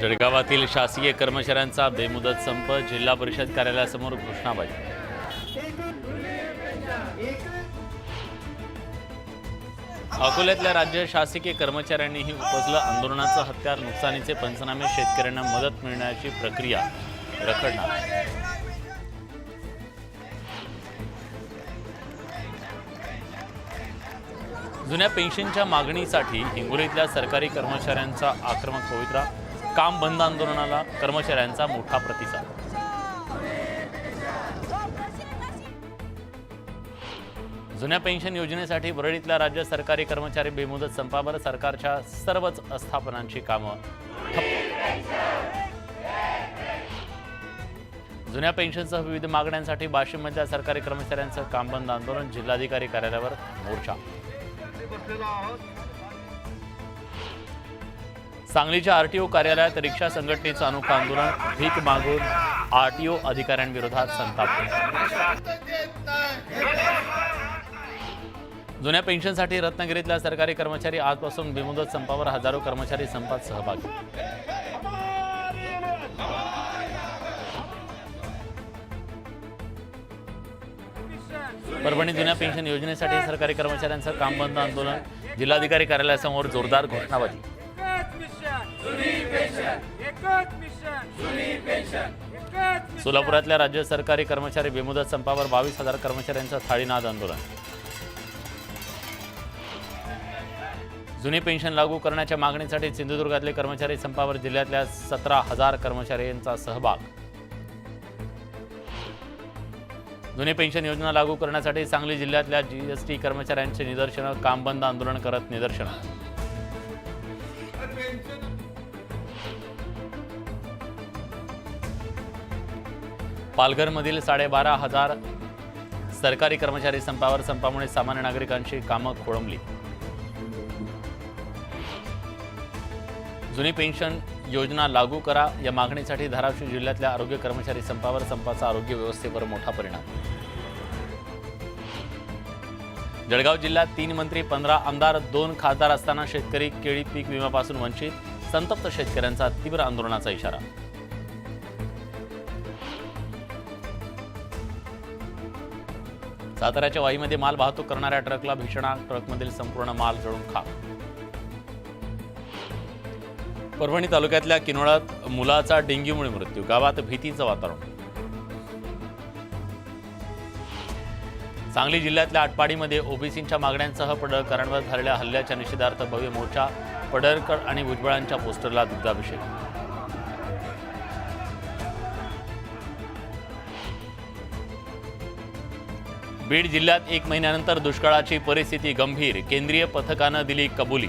जळगावातील शासकीय कर्मचाऱ्यांचा बेमुदत संप जिल्हा परिषद कार्यालयासमोर घोषणाबाजी. अकोल्यातल्या राज्य शासकीय कर्मचाऱ्यांनीही उपजलं आंदोलनाचं हत्यार नुकसानीचे पंचनामे शेतकऱ्यांना मदत मिळण्याची प्रक्रिया रखडणार. जुन्या पेन्शनच्या मागणीसाठी हिंगोलीतल्या सरकारी कर्मचाऱ्यांचा आक्रमक पवित्रा काम बंद आंदोलनाला कर्मचाऱ्यांचा मोठा प्रतिसाद. जुन्या पेन्शन योजनेसाठी वरळीतल्या राज्य सरकारी कर्मचारी बेमुदत संपावर सरकारच्या सर्वच आस्थापनांची कामं ठप्प. जुन्या पेन्शनसह विविध मागण्यांसाठी वाशिममधल्या सरकारी कर्मचाऱ्यांचं काम बंद आंदोलन जिल्हाधिकारी कार्यालयावर मोर्चा. सांगलीच्या आरटीओ कार्यालयात रिक्षा संघटनेचं अनोखं आंदोलन भीक मागून आरटीओ अधिकाऱ्यांविरोधात संताप. जुन्या पेन्शनसाठी रत्नागिरीतल्या सरकारी कर्मचारी आजपासून बेमुदत संपावर हजारो कर्मचारी संपात सहभागी. परभणी जुन्या पेन्शन योजनेसाठी सरकारी कर्मचाऱ्यांचं काम बंद आंदोलन जिल्हाधिकारी कार्यालयासमोर जोरदार घोषणाबाजी. सोलापुरातल्या राज्य सरकारी कर्मचारी बेमुदत संपावर बावीस हजार कर्मचाऱ्यांचं थाळीनाद आंदोलन. जुनी पेन्शन लागू करण्याच्या मागणीसाठी सिंधुदुर्गातले कर्मचारी संपावर जिल्ह्यातल्या सतरा हजार कर्मचाऱ्यांचा सहभाग. जुनी पेन्शन योजना लागू करण्यासाठी सांगली जिल्ह्यातल्या जीएसटी कर्मचाऱ्यांचे निदर्शनं काम बंद आंदोलन करत निदर्शनं. पालघरमधील साडेबारा हजार सरकारी कर्मचारी संपावर संपामुळे सामान्य नागरिकांची कामं खोळंबली. जुनी पेन्शन योजना लागू करा. या मागणीसाठी धाराशिव जिल्ह्यातल्या आरोग्य कर्मचारी संपावर संपाचा आरोग्य व्यवस्थेवर मोठा परिणाम. जळगाव जिल्ह्यात तीन मंत्री पंधरा आमदार दोन खासदार असताना शेतकरी केळी पीक विम्यापासून वंचित. संतप्त शेतकऱ्यांचा तीव्र आंदोलनाचा इशारा. साताऱ्याच्या वाईमध्ये माल वाहतूक करणाऱ्या ट्रकला भीषण आग. ट्रकमधील संपूर्ण माल जळून खाक. परभणी तालुक्यातल्या किनोळात मुलाचा डेंग्यूमुळे मृत्यू गावात भीतीचं वातावरण. सांगली जिल्ह्यातल्या आटपाडीमध्ये ओबीसींच्या मागण्यांसह पडळकरांवर झालेल्या हल्ल्याच्या निषेधार्थ भव्य मोर्चा पडळकर आणि भुजबळांच्या पोस्टरला दुग्धाभिषेक. बीड जिल्ह्यात एक महिन्यानंतर दुष्काळाची परिस्थिती गंभीर केंद्रीय पथकानं दिली कबुली.